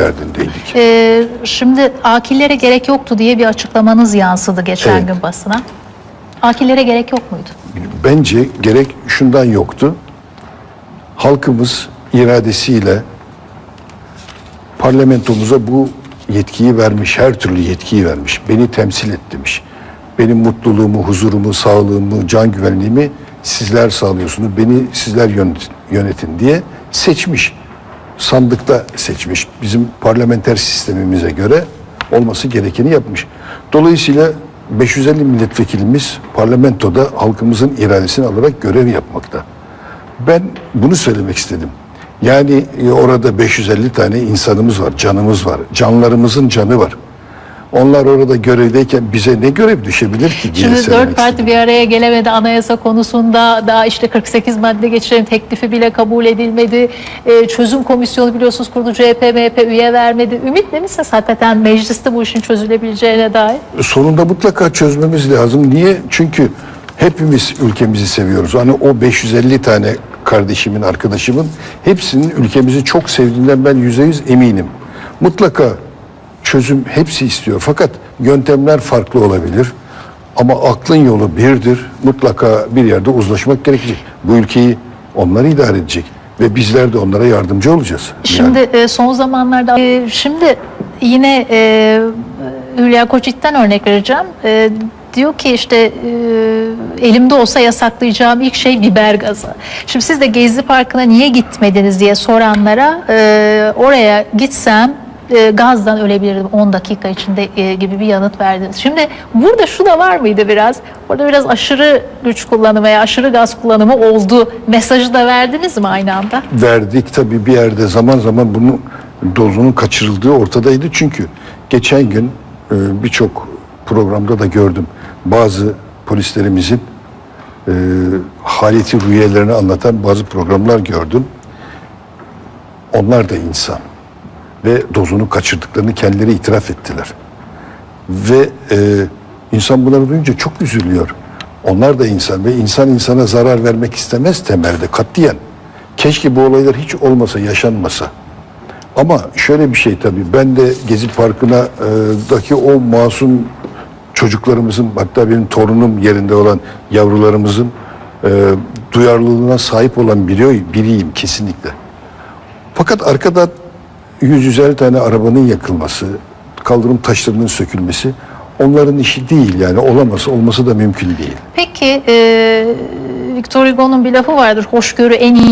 derdindeydik. Ee, şimdi akillere gerek yoktu diye bir açıklamanız yansıdı geçen Evet. gün basına. Akillere gerek yok muydu? Bence gerek şundan yoktu. Halkımız iradesiyle parlamentomuza bu yetkiyi vermiş, her türlü yetkiyi vermiş. Beni temsil et demiş. Benim mutluluğumu, huzurumu, sağlığımı, can güvenliğimi sizler sağlıyorsunuz. Beni sizler yönetin, yönetin diye seçmiş. Sandıkta seçmiş. Bizim parlamenter sistemimize göre olması gerekeni yapmış. Dolayısıyla 550 milletvekilimiz parlamentoda halkımızın iradesini alarak görev yapmakta. Ben bunu söylemek istedim. Yani e, orada 550 tane insanımız var, canımız var, canlarımızın canı var. Onlar orada görevdeyken bize ne görev düşebilir ki diye Şimdi dört parti istedim. bir araya gelemedi anayasa konusunda daha işte 48 madde geçirelim teklifi bile kabul edilmedi. Ee, çözüm komisyonu biliyorsunuz kurdu CHP, MHP üye vermedi. Ümitli misiniz hakikaten mecliste bu işin çözülebileceğine dair? Sonunda mutlaka çözmemiz lazım. Niye? Çünkü hepimiz ülkemizi seviyoruz. Hani o 550 tane kardeşimin, arkadaşımın hepsinin ülkemizi çok sevdiğinden ben yüzde yüz eminim. Mutlaka çözüm hepsi istiyor. Fakat yöntemler farklı olabilir. Ama aklın yolu birdir. Mutlaka bir yerde uzlaşmak gerekecek. Bu ülkeyi onlar idare edecek. Ve bizler de onlara yardımcı olacağız. Şimdi e, son zamanlarda e, şimdi yine e, Hülya Koçit'ten örnek vereceğim. E, diyor ki işte e, elimde olsa yasaklayacağım ilk şey biber gazı. Şimdi siz de Gezi Parkı'na niye gitmediniz diye soranlara e, oraya gitsem e, gazdan ölebilirdim 10 dakika içinde e, gibi bir yanıt verdiniz. Şimdi burada şu da var mıydı biraz? Orada biraz aşırı güç kullanımı veya aşırı gaz kullanımı oldu. Mesajı da verdiniz mi aynı anda? verdik tabii bir yerde zaman zaman bunun dozunun kaçırıldığı ortadaydı. Çünkü geçen gün e, birçok programda da gördüm. Bazı polislerimizin e, haleti rüyelerini anlatan bazı programlar gördüm. Onlar da insan ve dozunu kaçırdıklarını kendileri itiraf ettiler. Ve e, insan bunları duyunca çok üzülüyor. Onlar da insan ve insan insana zarar vermek istemez temelde katiyen. Keşke bu olaylar hiç olmasa, yaşanmasa. Ama şöyle bir şey tabii ben de Gezi Parkı'na e, daki o masum çocuklarımızın hatta benim torunum yerinde olan yavrularımızın e, duyarlılığına sahip olan biri, biriyim kesinlikle. Fakat arkada 150 tane arabanın yakılması, kaldırım taşlarının sökülmesi onların işi değil yani olamaz, olması da mümkün değil. Peki e, Victor Hugo'nun bir lafı vardır. Hoşgörü en iyi